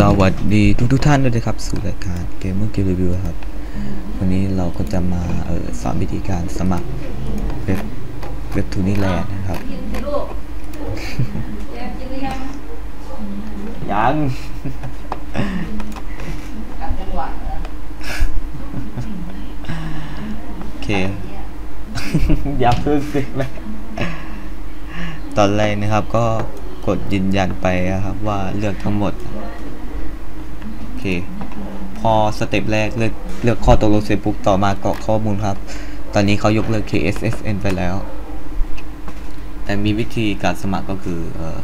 สวัสดีทุกทุกๆท่านด้วยนะครับ สู่รายการเกมเมอร์เกมรีวิวครับ วันนี้เราก็จะมาเออสอนวิธีการสมัครเว็บเว็บทูนี่แลนด์นะครับกินสิลูกเจ็บกินหรือยังยังกับจังหวะเหรอโอเค อย่าเพิ่งสิแม่ตอนแรกนะครับก็กดยืนยันไปนะครับว่าเลือกทั้งหมดโอเค พอสเต็ปแรกเลือกเลือกข้อตกลงเสร็จปุ๊บต่อมากรอกข้อมูลครับ ตอนนี้เขายกเลิก KSFN ไปแล้ว แต่มีวิธีการสมัครก็คือเออ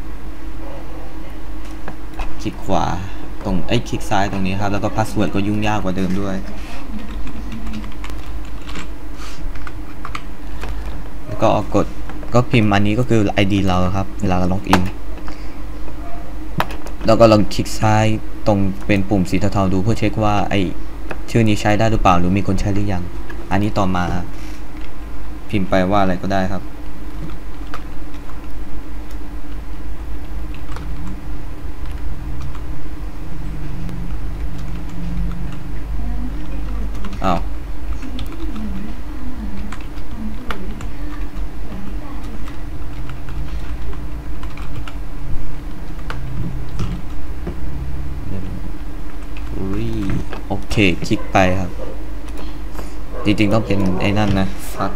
คลิกขวาตรงไอ้คลิกซ้ายตรงนี้ครับ แล้วก็พาสเวิร์ดก็ยุ่งยากกว่าเดิมด้วยแล้วก็กดก็พิมพ์อันนี้ก็คือ ID เราครับ เวลาเราล็อกอิน แล้วก็ลองคลิกซ้าย ตรงเป็นปุ่มสีเทาๆดูเพื่อเช็คว่าไอชื่อนี้ใช้ได้หรือเปล่าหรือมีคนใช้หรือยัง อันนี้ต่อมาพิมพ์ไปว่าอะไรก็ได้ครับ อ้าว อุ้ยโอ เคคลิกไปครับ จริงๆต้องเป็นไอ้นั่นนะฟัก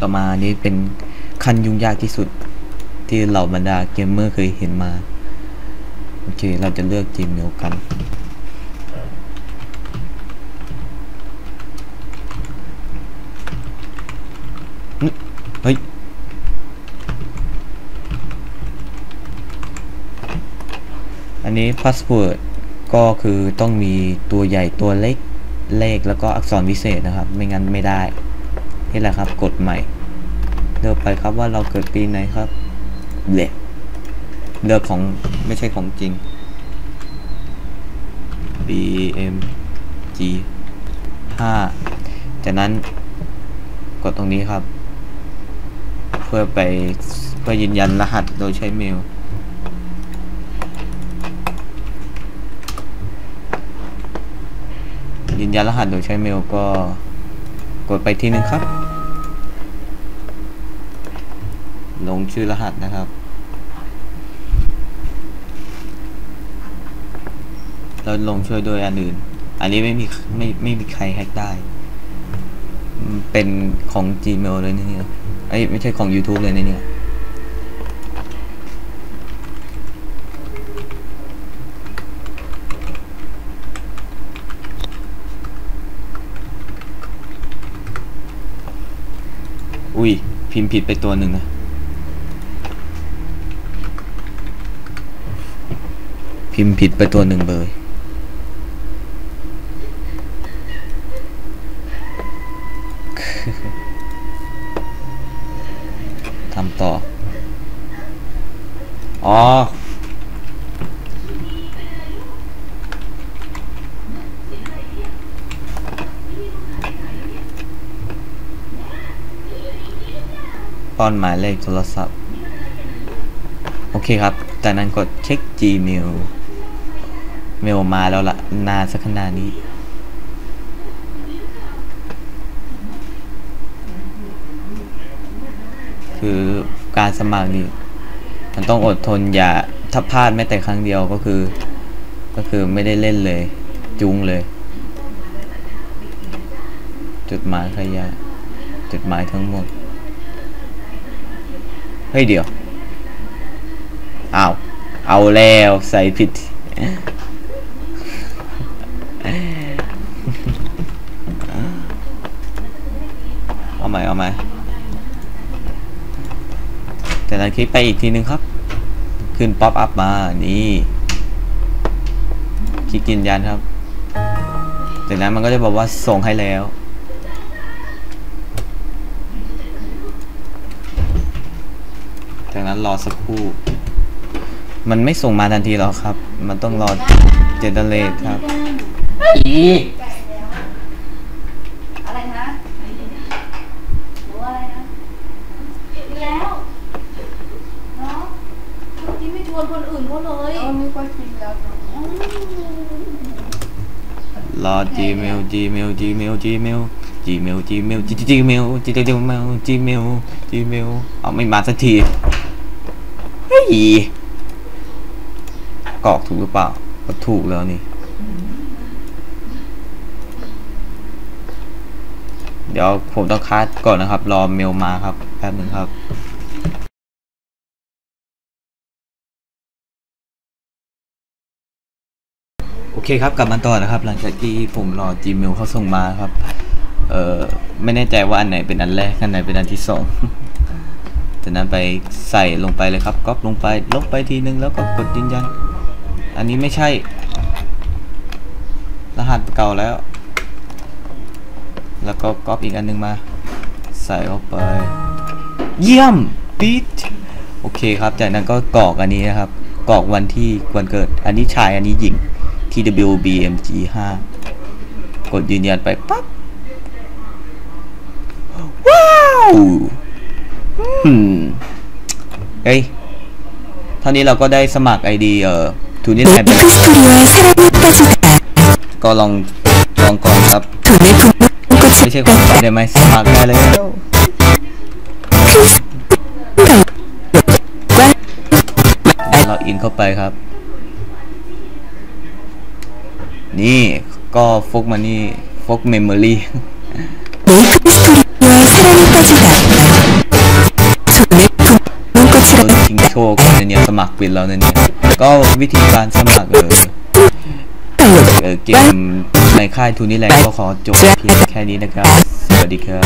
ต่อมานี้เป็นขั้นยุ่งยากที่สุดที่เหล่าบรรดาเกมเมอร์เคยเห็นมา โอเค เราจะเลือก Gmail กัน เฮ้ย อันนี้พาสเวิร์ดก็คือต้องมีตัวใหญ่ตัวเล็กเลขแล้วก็อักษรวิเศษนะครับ ไม่งั้นไม่ได้ นี่แหละครับกดใหม่เลือกไปครับว่าเราเกิดปีไหนครับเละเลือกของไม่ใช่ของจริง B M G 5จากนั้นกดตรงนี้ครับ เพื่อไปเพื่อยืนยันรหัสโดยใช้เมล ยืนยันรหัสโดยใช้เมลก็ กดไปที่หนึ่งครับ ลงชื่อรหัสนะครับแล้วลงช่วยโดยอันอื่น อันนี้ไม่มีไม่ไม่มีใครแฮกได้ เป็นของ Gmail เลยนะเนี่ยไอ้ไม่ใช่ของ YouTube เลยนะเนี่ย อุ้ย พิมพ์ผิดไปตัวหนึ่งนะ พิมพ์ผิดไปตัวหนึ่งเลย ทำต่อ อ๋อ ป้อนหมายเลขโทรศัพท์ โอเคครับ จากนั้นกดเช็ค Gmail เมลมาแล้วละนานสักขนาดนี้ คือการสมัครนี่มันต้องอดทนอย่าถ้าพลาดแม้แต่ครั้งเดียวก็คือ ก็คือไม่ได้เล่นเลย จุงเลย จุดหมายขยะจุดหมายทั้งหมด เฮ้ยเดี๋ยวเอาเอาแล้วใส่ผิด เอาใหม่เอาใหม่แต่นั้นคลิกไปอีกทีนึงครับ ขึ้นป๊อปอัพมา นี่ คลิกยืนยันครับจากนั้นมันก็จะบอกว่าส่งให้แล้ว รอสักครู่ มันไม่ส่งมาทันทีหรอกครับ มันต้องรอเจเนเรตครับอีอะไรนะหรือว่าอะไรนะอีกแล้วเนาะเมื่อกี้ไม่ชวนคนอื่นเขาเลยเออมีคนกินแล้วเนาะอืมรอ Gmail Gmail Gmail Gmail Gmail Gmail G- G- Gmail G- Gmail Gmail Gmail เอาไม่มาสักทีเฮ้ย กรอกถูกหรือเปล่าก็ถูกแล้วนี่ เดี๋ยวผมต้องคัดก่อนนะครับ รอเมลมาครับ แป๊บหนึ่งครับโอเคครับกลับมาต่อนะครับ หลังจากที่ผมรอ Gmail เขาส่งมาครับ เอ่อไม่แน่ใจว่าอันไหนเป็นอันแรกอันไหนเป็นอันที่สอง จากนั้นไปใส่ลงไปเลยครับก๊อปลงไปลบไปทีนึงแล้วก็กดยืนยัน อันนี้ไม่ใช่ รหัสเก่าแล้ว แล้วก็ก๊อปอีกอันนึงมา ใส่เข้าไป เยี่ยมปิดโอเคครับ จากนั้นก็กรอกอันนี้นะครับกรอกวันที่วันเกิด อันนี้ชายอันนี้หญิง TWBMG 5กดยืนยันไปปั๊บ ว้าว เอ้ยเท่านี้เราก็ได้สมัครไอดีเอ่อทูนิแลนด์ไปแก็ลองลองก่อนครับไม่ใช่คนไปได้ไหมสมัครได้เลยเราอินเข้าไปครับ นี่ก็ฟกมานี่ฟกเมมโมรี่ ถึงนี้ถึงนู่ก็ใชิเราชิงโชคกันเนี่ยสมัครวินแล้วนะเนี่ยก็วิธีการสมัครเออเกมในค่ายทุนนี่แหละก็ขอจบเพียงแค่นี้นะครับ สวัสดีครับ